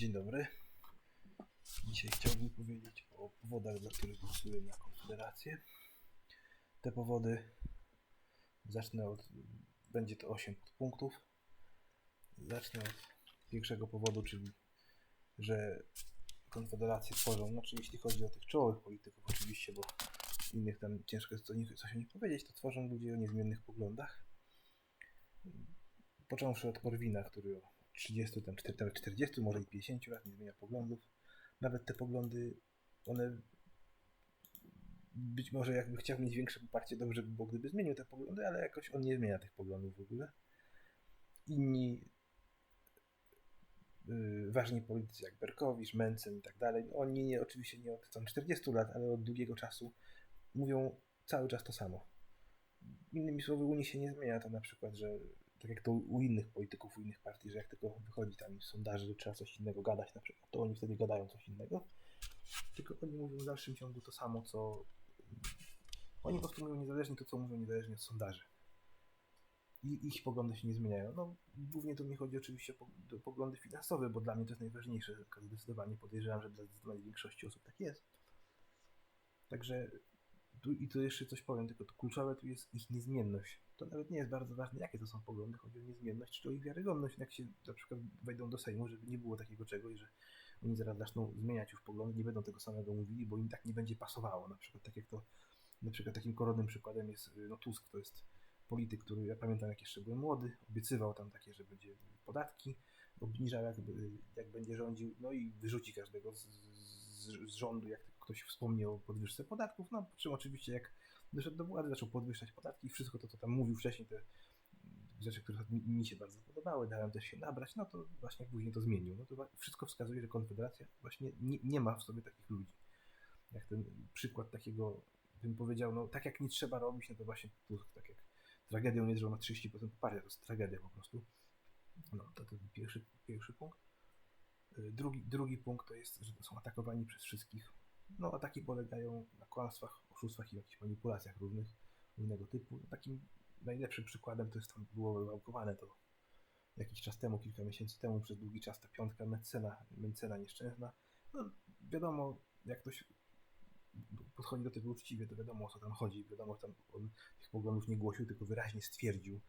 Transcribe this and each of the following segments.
Dzień dobry. Dzisiaj chciałbym powiedzieć o powodach, dla których głosuję na Konfederację. Te powody zacznę od. Będzie to 8 punktów. Zacznę od pierwszego powodu, czyli że Konfederację tworzą, znaczy jeśli chodzi o tych czołowych polityków oczywiście, bo innych tam ciężko jest co nich- coś o nich powiedzieć, to tworzą ludzie o niezmiennych poglądach. Począwszy od Korwina, który 30, tam 40, nawet 40, może i 50 lat nie zmienia poglądów. Nawet te poglądy, one być może jakby chciał mieć większe poparcie, dobrze by było, gdyby zmienił te poglądy, ale jakoś on nie zmienia tych poglądów w ogóle. Inni yy, ważni politycy jak Berkowicz, Mencen i tak dalej, no oni nie, oczywiście nie od tam 40 lat, ale od długiego czasu mówią cały czas to samo. Innymi słowy, Unii się nie zmienia to na przykład, że tak jak to u innych polityków, u innych partii, że jak tylko wychodzi tam z sondaży, że trzeba coś innego gadać na przykład, to oni wtedy gadają coś innego. Tylko oni mówią w dalszym ciągu to samo, co... Oni po prostu mówią niezależnie to, co mówią niezależnie od sondaży. I ich poglądy się nie zmieniają. No, głównie to mi chodzi oczywiście o pog- o poglądy finansowe, bo dla mnie to jest najważniejsze. Zdecydowanie podejrzewam, że dla zdecydowanej większości osób tak jest. Także tu, i tu jeszcze coś powiem, tylko to kluczowe tu jest ich niezmienność. To nawet nie jest bardzo ważne, jakie to są poglądy, chodzi o niezmienność, czy o ich wiarygodność, jak się na przykład wejdą do Sejmu, żeby nie było takiego czegoś, że oni zaraz zaczną zmieniać już poglądy, nie będą tego samego mówili, bo im tak nie będzie pasowało. Na przykład tak jak to, na przykład takim koronnym przykładem jest y, no, Tusk, to jest polityk, który ja pamiętam jak jeszcze byłem młody, obiecywał tam takie, że będzie podatki, obniżał jak, jak będzie rządził, no i wyrzuci każdego z, z, z rządu, jak ktoś wspomni o podwyżce podatków, no po czym oczywiście jak doszedł do władzy, zaczął podwyższać podatki i wszystko to, co tam mówił wcześniej, te rzeczy, które mi, mi się bardzo podobały, dałem też się nabrać, no to właśnie później to zmienił. No to wszystko wskazuje, że Konfederacja właśnie nie, nie ma w sobie takich ludzi. Jak ten przykład takiego, bym powiedział, no tak jak nie trzeba robić, no to właśnie Tusk, tak jak tragedią jest, że on ma 30% poparcia, to jest tragedia po prostu. No to to pierwszy, pierwszy punkt. Y, Drugi, drugi punkt to jest, że są atakowani przez wszystkich. No ataki polegają na kłamstwach, oszustwach i jakichś manipulacjach różnych, różnego typu. Takim najlepszym przykładem to jest tam było wywałkowane to jakiś czas temu, kilka miesięcy temu, przez długi czas ta piątka Mencena, Mencena nieszczęsna. No wiadomo, jak ktoś podchodzi do tego uczciwie, to wiadomo o co tam chodzi. Wiadomo, tam on tych poglądów nie głosił, tylko wyraźnie stwierdził,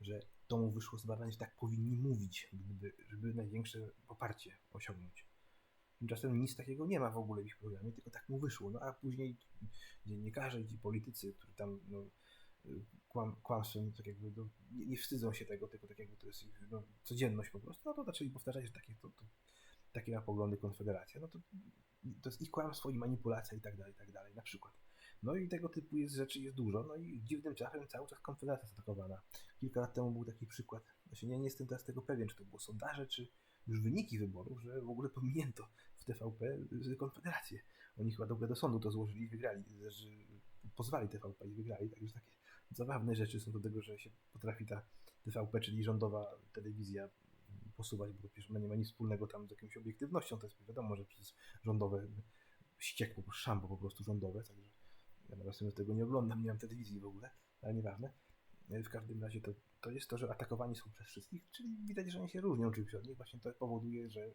że to mu wyszło z badań, że tak powinni mówić, gdyby, żeby największe poparcie osiągnąć. Tymczasem nic takiego nie ma w ogóle w ich programie, tylko tak mu wyszło. No a później dziennikarze i politycy, którzy tam no, kłam, kłamstwem, tak jakby no, nie, nie wstydzą się tego, tylko tak jakby to jest ich no, codzienność po prostu, no to zaczęli powtarzać, że takie, to, to, takie ma poglądy Konfederacja. No to, to jest ich kłamstwo i manipulacja i tak dalej, i tak dalej, na przykład. No i tego typu jest rzeczy jest dużo, no i dziwnym czasem cały czas Konfederacja jest atakowana. Kilka lat temu był taki przykład, właśnie nie, nie jestem teraz tego pewien, czy to było sondaże, czy już wyniki wyborów, że w ogóle pominięto w TVP z Konfederację. Oni chyba ogóle do sądu to złożyli i wygrali, że pozwali TVP i wygrali, także takie zabawne rzeczy są do tego, że się potrafi ta TVP, czyli rządowa telewizja posuwać, bo przecież ona nie ma nic wspólnego tam z jakąś obiektywnością, to jest wiadomo, że przez rządowe ściek, po prostu szambo po prostu rządowe, także ja nawet sobie tego nie oglądam, nie mam telewizji w ogóle, ale nieważne. W każdym razie to, to jest to, że atakowani są przez wszystkich, czyli widać, że oni się różnią czymś od nich. Właśnie to powoduje, że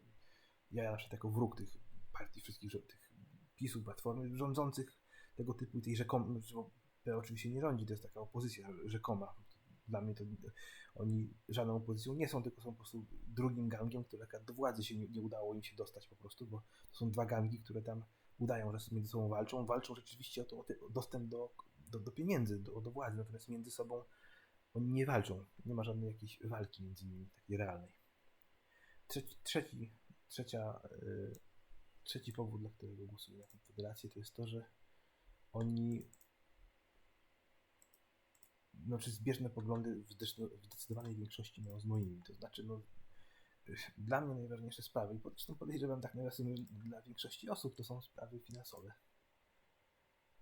ja na przykład jako wróg tych partii wszystkich, tych PiSu, Platformy, rządzących tego typu i tej rzekomej, bo PO oczywiście nie rządzi, to jest taka opozycja rzekoma. Dla mnie to oni żadną opozycją nie są, tylko są po prostu drugim gangiem, które do władzy się nie, nie udało im się dostać po prostu, bo to są dwa gangi, które tam udają, że między sobą walczą. Walczą rzeczywiście o, to, te, o dostęp do, do, do pieniędzy, do, do władzy, natomiast między sobą oni nie walczą. Nie ma żadnej jakiejś walki między nimi, takiej realnej. Trzeci, trzeci, trzecia, yy, trzeci powód, dla którego głosuję na Konfederację, to jest to, że oni znaczy zbieżne poglądy w zdecydo- w zdecydowanej większości mają z moimi. To znaczy, no, dla mnie najważniejsze sprawy, i zresztą podejrzewam tak nawiasem dla większości osób, to są sprawy finansowe.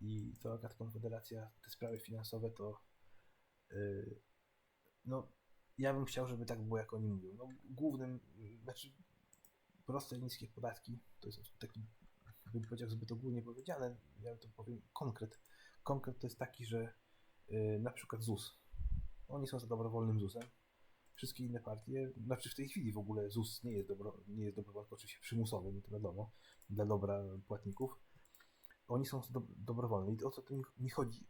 I to akurat Konfederacja, te sprawy finansowe to no, ja bym chciał, żeby tak było, jak oni mówią. No, głównym, yy, znaczy proste, niskie podatki, to jest taki, bym powiedział, zbyt ogólnie powiedziane, ja to powiem konkret. Konkret to jest taki, że yy, na przykład ZUS. Oni są za dobrowolnym ZUS-em, wszystkie inne partie, znaczy w tej chwili w ogóle ZUS nie jest, dobro, nie jest dobrowolny, oczywiście przymusowym, to wiadomo, dla dobra płatników. Oni są do, dobrowolni i o co tu mi chodzi?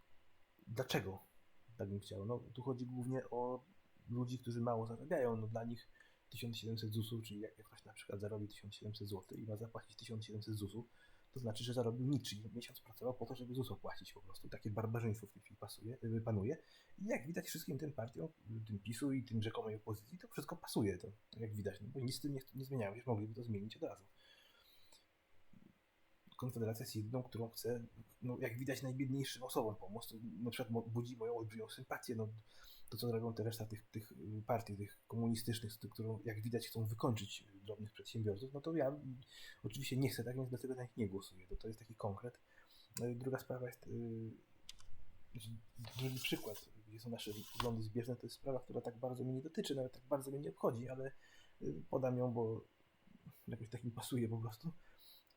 Dlaczego tak bym chciał? No tu chodzi głównie o ludzi, którzy mało zarabiają, no dla nich 1700 ZUS-ów, czyli jak ktoś na przykład zarobi 1700 zł i ma zapłacić 1700 ZUS-u, to znaczy, że zarobił nic, czyli miesiąc pracował po to, żeby ZUS opłacić po prostu. Takie barbarzyństwo w tej chwili pasuje, y, panuje. I jak widać wszystkim tym partiom, tym PiSu i tym rzekomej opozycji, to wszystko pasuje, to, jak widać, no bo nic z tym nie, nie zmieniało się, mogliby to zmienić od razu. Konfederacja jest jedną, którą chce, no jak widać, najbiedniejszym osobom pomóc. To na przykład budzi moją olbrzymią sympatię. No, to, co robią te reszta tych, tych y, partii, tych komunistycznych, którą jak widać chcą wykończyć drobnych przedsiębiorców, no to ja oczywiście nie chcę tak, więc dlatego na nich nie głosuję. To, to jest taki konkret. No druga sprawa jest, drugi przykład, gdzie są nasze poglądy zbieżne, to jest sprawa, która tak bardzo mnie nie dotyczy, nawet tak bardzo mnie nie obchodzi, ale yy, podam ją, bo jakoś tak mi pasuje po prostu.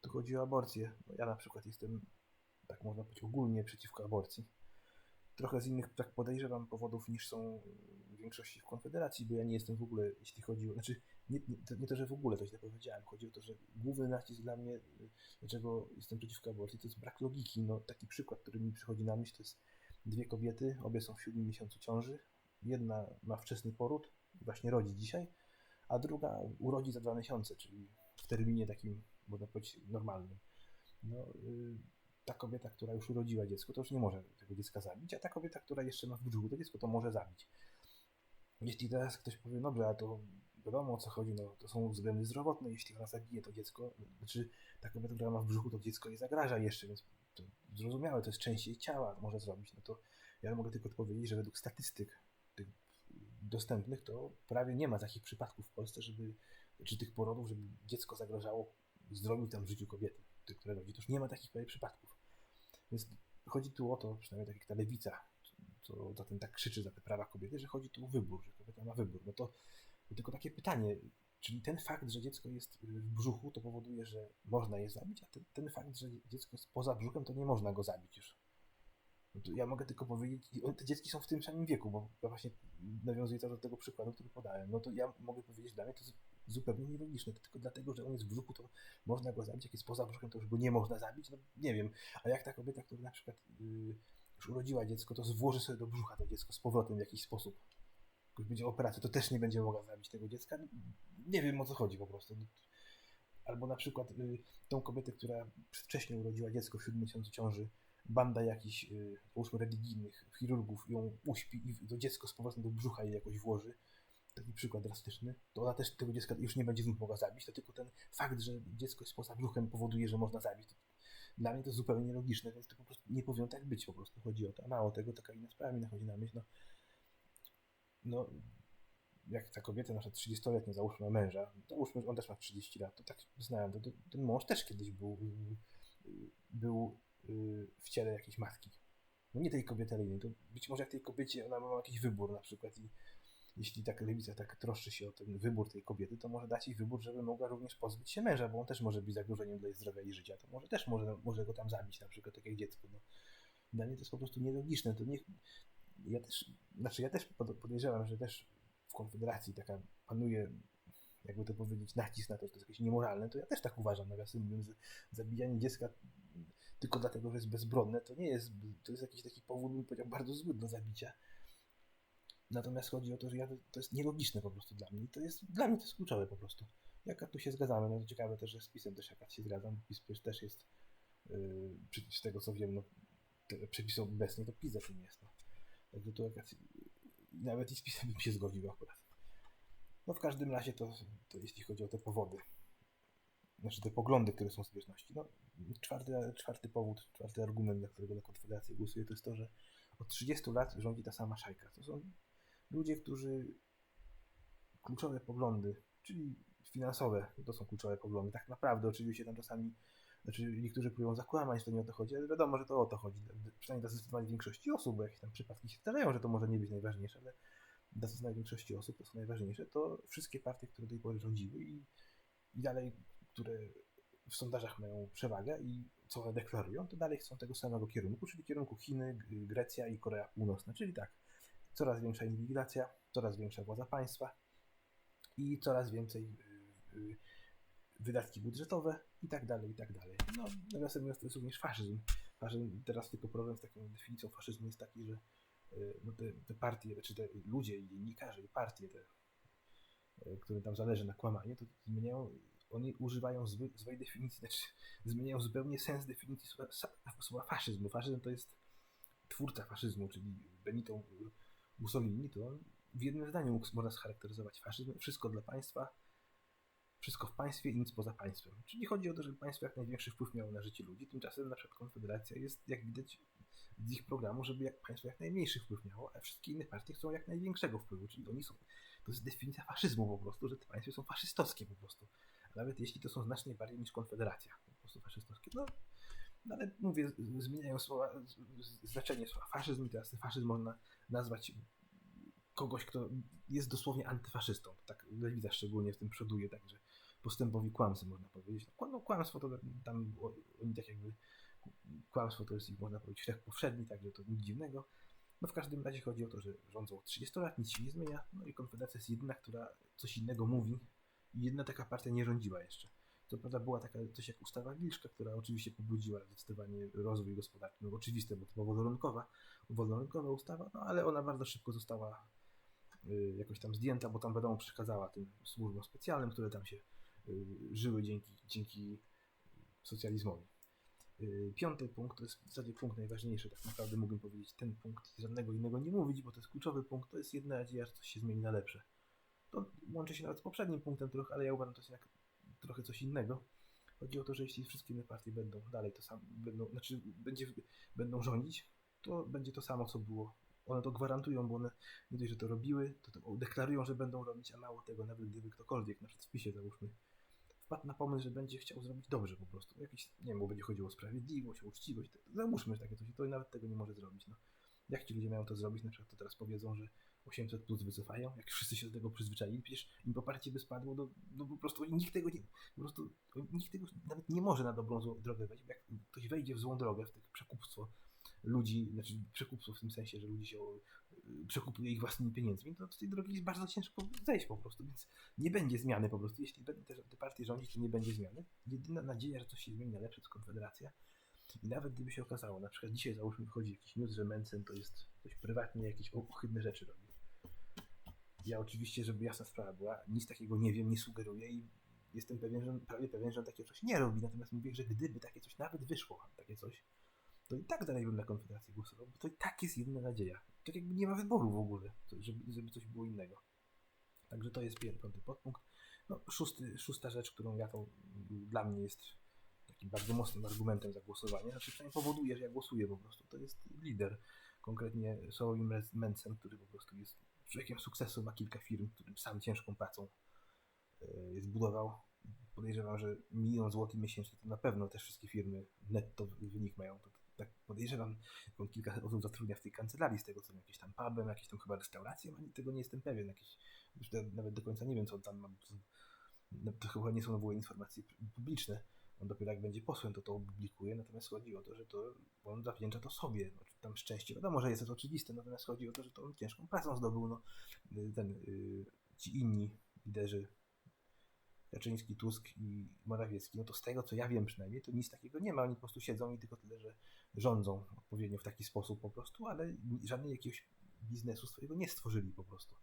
Tu chodzi o aborcję. No ja na przykład jestem, tak można powiedzieć, ogólnie przeciwko aborcji trochę z innych, tak podejrzewam, powodów niż są w większości w Konfederacji, bo ja nie jestem w ogóle, jeśli chodzi o, znaczy nie, nie, to, nie to, że w ogóle to źle powiedziałem, chodzi o to, że główny nacisk dla mnie, dlaczego jestem przeciwko aborcji, to jest brak logiki. No, taki przykład, który mi przychodzi na myśl, to jest dwie kobiety, obie są w siódmym miesiącu ciąży, jedna ma wczesny poród, właśnie rodzi dzisiaj, a druga urodzi za dwa miesiące, czyli w terminie takim, można powiedzieć, normalnym. No, yy, ta kobieta, która już urodziła dziecko, to już nie może tego dziecka zabić, a ta kobieta, która jeszcze ma w brzuchu to dziecko, to może zabić. Jeśli teraz ktoś powie, dobrze, a to wiadomo o co chodzi, no to są względy zdrowotne, jeśli ona zabije to dziecko, znaczy ta kobieta, która ma w brzuchu to dziecko nie zagraża jeszcze, więc to zrozumiałe, to jest część jej ciała, może zrobić, no to ja mogę tylko odpowiedzieć, że według statystyk tych dostępnych to prawie nie ma takich przypadków w Polsce, żeby, czy tych porodów, żeby dziecko zagrażało zdrowiu tam życiu kobiety, które rodzi. To już nie ma takich przypadków. Więc chodzi tu o to, przynajmniej tak jak ta lewica, co za tym tak krzyczy, za te prawa kobiety, że chodzi tu o wybór, że kobieta ma wybór. No to, to tylko takie pytanie, czyli ten fakt, że dziecko jest w brzuchu, to powoduje, że można je zabić, a ten, ten fakt, że dziecko jest poza brzuchem, to nie można go zabić już. No ja mogę tylko powiedzieć, te dziecki są w tym samym wieku, bo właśnie nawiązuję to do tego przykładu, który podałem. No to ja mogę powiedzieć, dla mnie to jest zupełnie nielogiczne. To tylko dlatego, że on jest w brzuchu, to można go zabić, jak jest poza brzuchem, to już go nie można zabić. No nie wiem. A jak ta kobieta, która na przykład yy, już urodziła dziecko, to włoży sobie do brzucha to dziecko z powrotem w jakiś sposób. Jak będzie operacja, to też nie będzie mogła zabić tego dziecka. Nie wiem o co chodzi po prostu. Albo na przykład yy, tą kobietę, która wcześniej urodziła dziecko w siódmym miesiącu ciąży, banda jakichś, powiedzmy, religijnych chirurgów ją uśpi i to dziecko z powrotem do brzucha jej jakoś włoży taki przykład drastyczny, to ona też tego dziecka już nie będzie znów mogła zabić, to tylko ten fakt, że dziecko jest poza brzuchem powoduje, że można zabić. Dla mnie to jest zupełnie nielogiczne, więc to po prostu nie powinno tak być, po prostu chodzi o to. A mało tego, taka inna sprawa mi nachodzi na myśl, no, no jak ta kobieta, nasza 30-letnia, załóżmy męża, załóżmy, że on też ma 30 lat, to tak znałem, to, to ten mąż też kiedyś był, był w ciele jakiejś matki. No nie tej kobiety, ale innej. To być może jak tej kobiecie ona ma jakiś wybór na przykład i jeśli tak lewica tak troszczy się o ten wybór tej kobiety, to może dać jej wybór, żeby mogła również pozbyć się męża, bo on też może być zagrożeniem dla jej zdrowia i życia. To może też może, może go tam zabić, na przykład tak jak dziecko. No. Dla mnie to jest po prostu nielogiczne. To niech, ja też, znaczy ja też podejrzewam, że też w Konfederacji taka panuje, jakby to powiedzieć, nacisk na to, że to jest jakieś niemoralne, to ja też tak uważam, nawiasem mówiąc, że zabijanie dziecka tylko dlatego, że jest bezbronne, to nie jest, to jest jakiś taki powód, bym powiedział, bardzo zły do zabicia. Natomiast chodzi o to, że ja, to jest nielogiczne po prostu dla mnie. To jest, dla mnie to jest kluczowe po prostu. Jaka tu się zgadzamy? No to ciekawe też, że z PiSem też jaka się zgadzam. PiS też jest, yy, z tego co wiem, no, przepisy obecnie to PiS za jest. No. Także tu jakaś, nawet i z PiSem bym się zgodził akurat. No w każdym razie to, to jeśli chodzi o te powody, znaczy te poglądy, które są zbieżności. No, czwarty, czwarty powód, czwarty argument, dla którego na Konfederację głosuję, to jest to, że od 30 lat rządzi ta sama szajka. To są ludzie, którzy kluczowe poglądy, czyli finansowe, to są kluczowe poglądy. Tak naprawdę, oczywiście tam czasami, znaczy niektórzy próbują zakłamać, że to nie o to chodzi, ale wiadomo, że to o to chodzi. Przynajmniej dla zdecydowanej większości osób, bo jakieś tam przypadki się zdarzają, że to może nie być najważniejsze, ale dla zdecydowanej większości osób to są najważniejsze, to wszystkie partie, które do tej pory rządziły i, i dalej, które w sondażach mają przewagę i co one deklarują, to dalej chcą tego samego kierunku, czyli kierunku Chiny, Grecja i Korea Północna. Czyli tak, coraz większa inwigilacja, coraz większa władza państwa, i coraz więcej y, y, wydatki budżetowe i tak dalej, i tak dalej. No, nawiasem mówiąc, to jest również faszyzm. faszyzm. Teraz tylko problem z taką definicją faszyzmu jest taki, że no te, te partie, czy te ludzie dziennikarze i partie, te, którym tam zależy na kłamaniu, to zmieniają, oni używają zły, złej definicji, znaczy zmieniają zupełnie sens definicji słowa, słowa faszyzmu. Faszyzm to jest twórca faszyzmu, czyli Benito Mussolini, to w jednym zdaniu można scharakteryzować faszyzm. Wszystko dla państwa, wszystko w państwie i nic poza państwem. Czyli chodzi o to, żeby państwo jak największy wpływ miało na życie ludzi. Tymczasem na przykład Konfederacja jest, jak widać z ich programu, żeby jak państwo jak najmniejszy wpływ miało, a wszystkie inne partie chcą jak największego wpływu. Czyli oni są, to jest definicja faszyzmu po prostu, że te państwa są faszystowskie po prostu. Nawet jeśli to są znacznie bardziej niż Konfederacja, po prostu faszystowskie. No ale mówię, zmieniają słowa, znaczenie słowa faszyzm teraz faszyzm można nazwać kogoś, kto jest dosłownie antyfaszystą. Tak lewica szczególnie w tym przoduje, także postępowi kłamcy można powiedzieć. No, no kłamstwo to tam oni tak jakby kłamstwo to jest ich można powiedzieć wszech powszedni, także to nic dziwnego. No w każdym razie chodzi o to, że rządzą od 30 lat, nic się nie zmienia, no i Konfederacja jest jedyna, która coś innego mówi i jedna taka partia nie rządziła jeszcze. Co prawda była taka coś jak ustawa Wilczka, która oczywiście pobudziła zdecydowanie rozwój gospodarczy. No oczywiste, bo to była wolnorynkowa, wolnorynkowa ustawa, no ale ona bardzo szybko została y, jakoś tam zdjęta, bo tam wiadomo przeszkadzała tym służbom specjalnym, które tam się y, żyły dzięki, dzięki socjalizmowi. Y, piąty punkt to jest w zasadzie punkt najważniejszy, tak naprawdę mógłbym powiedzieć ten punkt i żadnego innego nie mówić, bo to jest kluczowy punkt, to jest jedna nadzieja, że coś się zmieni na lepsze. To łączy się nawet z poprzednim punktem trochę, ale ja uważam, że to jest jednak trochę coś innego. Chodzi o to, że jeśli wszystkie inne partie będą dalej to samo, będą, znaczy będzie, będą rządzić, to będzie to samo, co było. One to gwarantują, bo one nie dość, że to robiły, to, to deklarują, że będą robić, a mało tego, nawet gdyby ktokolwiek, na przykład w PiSie załóżmy, wpadł na pomysł, że będzie chciał zrobić dobrze po prostu. Jakiś, nie wiem, bo będzie chodziło o sprawiedliwość, o uczciwość. Załóżmy, że takie coś, to nawet tego nie może zrobić. No. Jak ci ludzie mają to zrobić? Na przykład to teraz powiedzą, że 800 plus wycofają, jak wszyscy się do tego przyzwyczaili, przecież im poparcie by spadło, no, no po prostu nikt tego nie, po prostu nikt tego nawet nie może na dobrą drogę wejść. Jak ktoś wejdzie w złą drogę, w takie przekupstwo ludzi, znaczy przekupstwo w tym sensie, że ludzi się y, przekupuje ich własnymi pieniędzmi, to z tej drogi jest bardzo ciężko zejść po prostu, więc nie będzie zmiany po prostu. Jeśli będą te, te partie rządzić, to nie będzie zmiany. Jedyna nadzieja, że coś się zmieni na lepsze, to Konfederacja. I nawet gdyby się okazało, na przykład dzisiaj załóżmy wychodzi jakiś news, że Mencen to jest ktoś prywatnie jakieś ohydne rzeczy robi ja oczywiście, żeby jasna sprawa była, nic takiego nie wiem, nie sugeruję i jestem pewien, że prawie pewien, że on takie coś nie robi. Natomiast mówię, że gdyby takie coś nawet wyszło, takie coś, to i tak dalej bym na Konfederację głosował, bo to i tak jest jedna nadzieja. Tak jakby nie ma wyboru w ogóle, żeby, żeby coś było innego. Także to jest piąty podpunkt. No, szósty, szósta rzecz, którą ja to dla mnie jest takim bardzo mocnym argumentem za głosowanie, znaczy przynajmniej powoduje, że ja głosuję po prostu, to jest lider, konkretnie Solim Mencen, który po prostu jest człowiekiem sukcesu, ma kilka firm, którym sam ciężką pracą e, je zbudował. Podejrzewam, że milion złotych miesięcznie to na pewno te wszystkie firmy netto wynik mają. Tak podejrzewam, on kilka osób zatrudnia w tej kancelarii, z tego co jakieś tam pubem, jakieś tam chyba restauracją, ani tego nie jestem pewien. Jakieś, nawet do końca nie wiem, co on tam ma. No, to chyba nie są w ogóle informacje publiczne. On dopiero jak będzie posłem, to to opublikuje, natomiast chodzi o to, że to on zawdzięcza to sobie. No, tam szczęście, wiadomo, że jest to oczywiste, natomiast chodzi o to, że to on ciężką pracą zdobył. No, ten, y, ci inni liderzy, Kaczyński, Tusk i Morawiecki, no to z tego, co ja wiem przynajmniej, to nic takiego nie ma. Oni po prostu siedzą i tylko tyle, że rządzą odpowiednio w taki sposób po prostu, ale żadnego jakiegoś biznesu swojego nie stworzyli po prostu.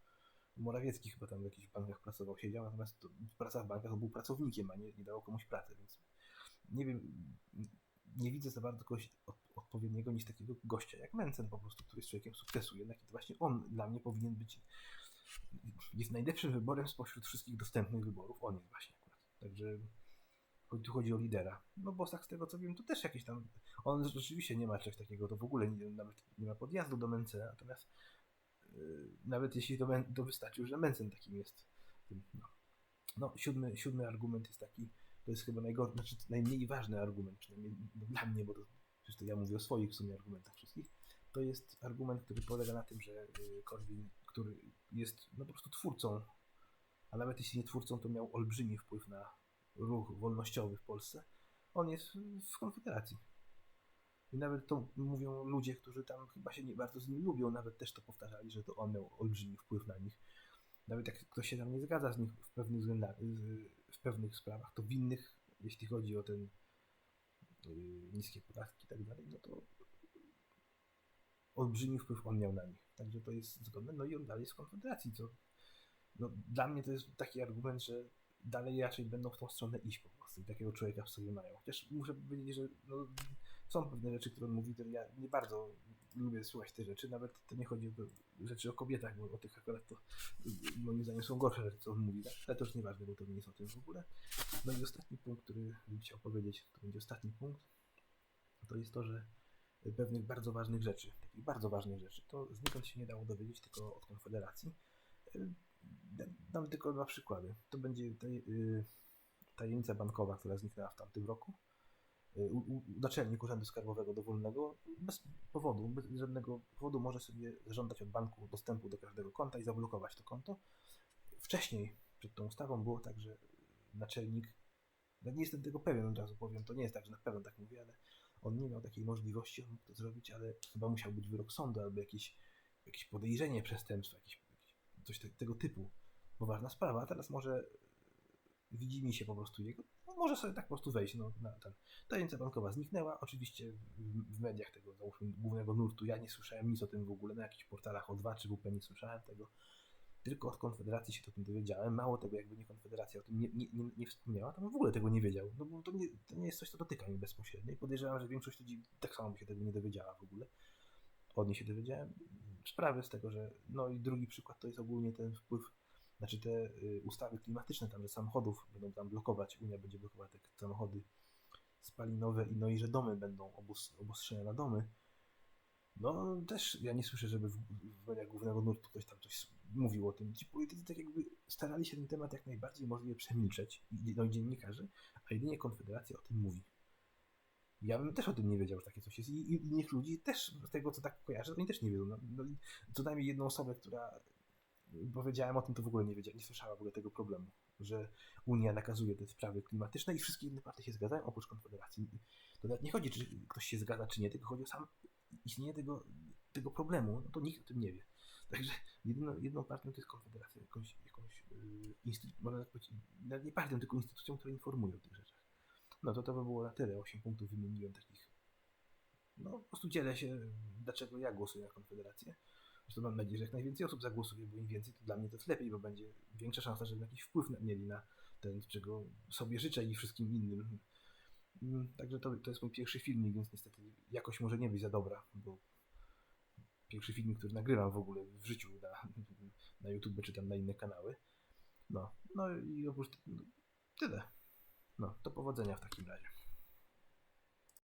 Morawiecki chyba tam w jakichś bankach pracował, siedział, natomiast to, praca w bankach był pracownikiem, a nie, nie dało komuś pracy, więc nie wiem, nie widzę za bardzo kogoś odpowiedniego niż takiego gościa jak Mencen po prostu, który jest człowiekiem sukcesu. Jednak właśnie on dla mnie powinien być, jest najlepszym wyborem spośród wszystkich dostępnych wyborów. On jest właśnie akurat. Także tu chodzi o lidera. No Bosak z tego co wiem, to też jakieś tam, on rzeczywiście nie ma czegoś takiego, to w ogóle nie, nawet nie ma podjazdu do Mencena, natomiast yy, nawet jeśli to, to wystarczy, że Mencen takim jest. No, no siódmy, siódmy argument jest taki, to jest chyba najgorszy, znaczy najmniej ważny argument, przynajmniej dla mnie, bo to, to ja mówię o swoich w sumie argumentach wszystkich, to jest argument, który polega na tym, że y, Korwin, który jest no po prostu twórcą, a nawet jeśli nie twórcą, to miał olbrzymi wpływ na ruch wolnościowy w Polsce, on jest w Konfederacji. I nawet to mówią ludzie, którzy tam chyba się nie bardzo z nim lubią, nawet też to powtarzali, że to on miał olbrzymi wpływ na nich. Nawet jak ktoś się tam nie zgadza z nich w pewnych względach, w pewnych sprawach, to w innych, jeśli chodzi o ten y, niskie podatki i tak dalej, no to olbrzymi wpływ on miał na nich. Także to jest zgodne. No i on dalej jest w Konfederacji, co no, dla mnie to jest taki argument, że dalej raczej będą w tą stronę iść po prostu i takiego człowieka w sobie mają. Chociaż muszę powiedzieć, że no, są pewne rzeczy, które on mówi, które ja nie bardzo lubię słuchać te rzeczy, nawet to nie chodzi o rzeczy o kobietach, bo o tych akurat to moim zdaniem są gorsze rzeczy, co on mówi, tak? ale to już nieważne, bo to nie jest o tym w ogóle. No i ostatni punkt, który bym chciał powiedzieć, to będzie ostatni punkt, to jest to, że pewnych bardzo ważnych rzeczy, takich bardzo ważnych rzeczy, to znikąd się nie dało dowiedzieć, tylko od Konfederacji. Dam tylko dwa przykłady. To będzie taj, tajemnica bankowa, która zniknęła w tamtym roku. U, naczelnik Urzędu Skarbowego Dowolnego bez powodu, bez żadnego powodu może sobie zażądać od banku dostępu do każdego konta i zablokować to konto. Wcześniej, przed tą ustawą, było tak, że naczelnik, ja nie jestem tego pewien, od razu powiem, to nie jest tak, że na pewno tak mówię, ale on nie miał takiej możliwości, on mógł to zrobić, ale chyba musiał być wyrok sądu albo jakieś, jakieś podejrzenie przestępstwa, jakieś, coś te, tego typu. Poważna sprawa, a teraz może widzi mi się po prostu jego, no może sobie tak po prostu wejść no, na ten. Tajemnica bankowa zniknęła, oczywiście w, w mediach tego załóżmy głównego nurtu ja nie słyszałem nic o tym w ogóle, na jakichś portalach o 2 czy WP nie słyszałem tego, tylko od Konfederacji się o tym dowiedziałem, mało tego jakby nie Konfederacja o tym nie, nie, nie, nie wspomniała, to w ogóle tego nie wiedział, no bo to nie, to nie jest coś, co dotyka mnie bezpośrednio i podejrzewam, że większość ludzi tak samo by się tego nie dowiedziała w ogóle. Od niej się dowiedziałem. Sprawy z tego, że no i drugi przykład to jest ogólnie ten wpływ znaczy te y, ustawy klimatyczne, tam, że samochodów będą tam blokować, Unia będzie blokować te samochody spalinowe i no i że domy będą obos, obostrzenia na domy. No też ja nie słyszę, żeby w, w mediach głównego nurtu ktoś tam coś mówił o tym. Ci politycy tak jakby starali się ten temat jak najbardziej możliwie przemilczeć, no i dziennikarze, a jedynie Konfederacja o tym mówi. Ja bym też o tym nie wiedział, że takie coś jest. I, i innych ludzi też, z tego co tak kojarzę, oni też nie wiedzą. No, no, co najmniej jedną osobę, która powiedziałem o tym, to w ogóle nie wiedziałem, nie słyszała w ogóle tego problemu, że Unia nakazuje te sprawy klimatyczne i wszystkie inne partie się zgadzają, oprócz Konfederacji. To nawet nie chodzi, czy ktoś się zgadza, czy nie, tylko chodzi o sam istnienie tego, tego problemu, no to nikt o tym nie wie. Także jedną, jedną partią to jest Konfederacja, jakąś, jakąś yy, można tak powiedzieć, nawet nie partią, tylko instytucją, która informuje o tych rzeczach. No to to by było na tyle, 8 punktów wymieniłem takich, no po prostu dzielę się, dlaczego ja głosuję na Konfederację. Zresztą mam nadzieję, że jak najwięcej osób zagłosuje, bo im więcej, to dla mnie to jest lepiej, bo będzie większa szansa, żeby jakiś wpływ mieli na ten, czego sobie życzę i wszystkim innym. Mm, także to, to jest mój pierwszy filmik, więc niestety jakoś może nie być za dobra, bo pierwszy filmik, który nagrywam w ogóle w życiu na, na YouTube czy tam na inne kanały. No, no i oprócz no, tyle. No, do powodzenia w takim razie.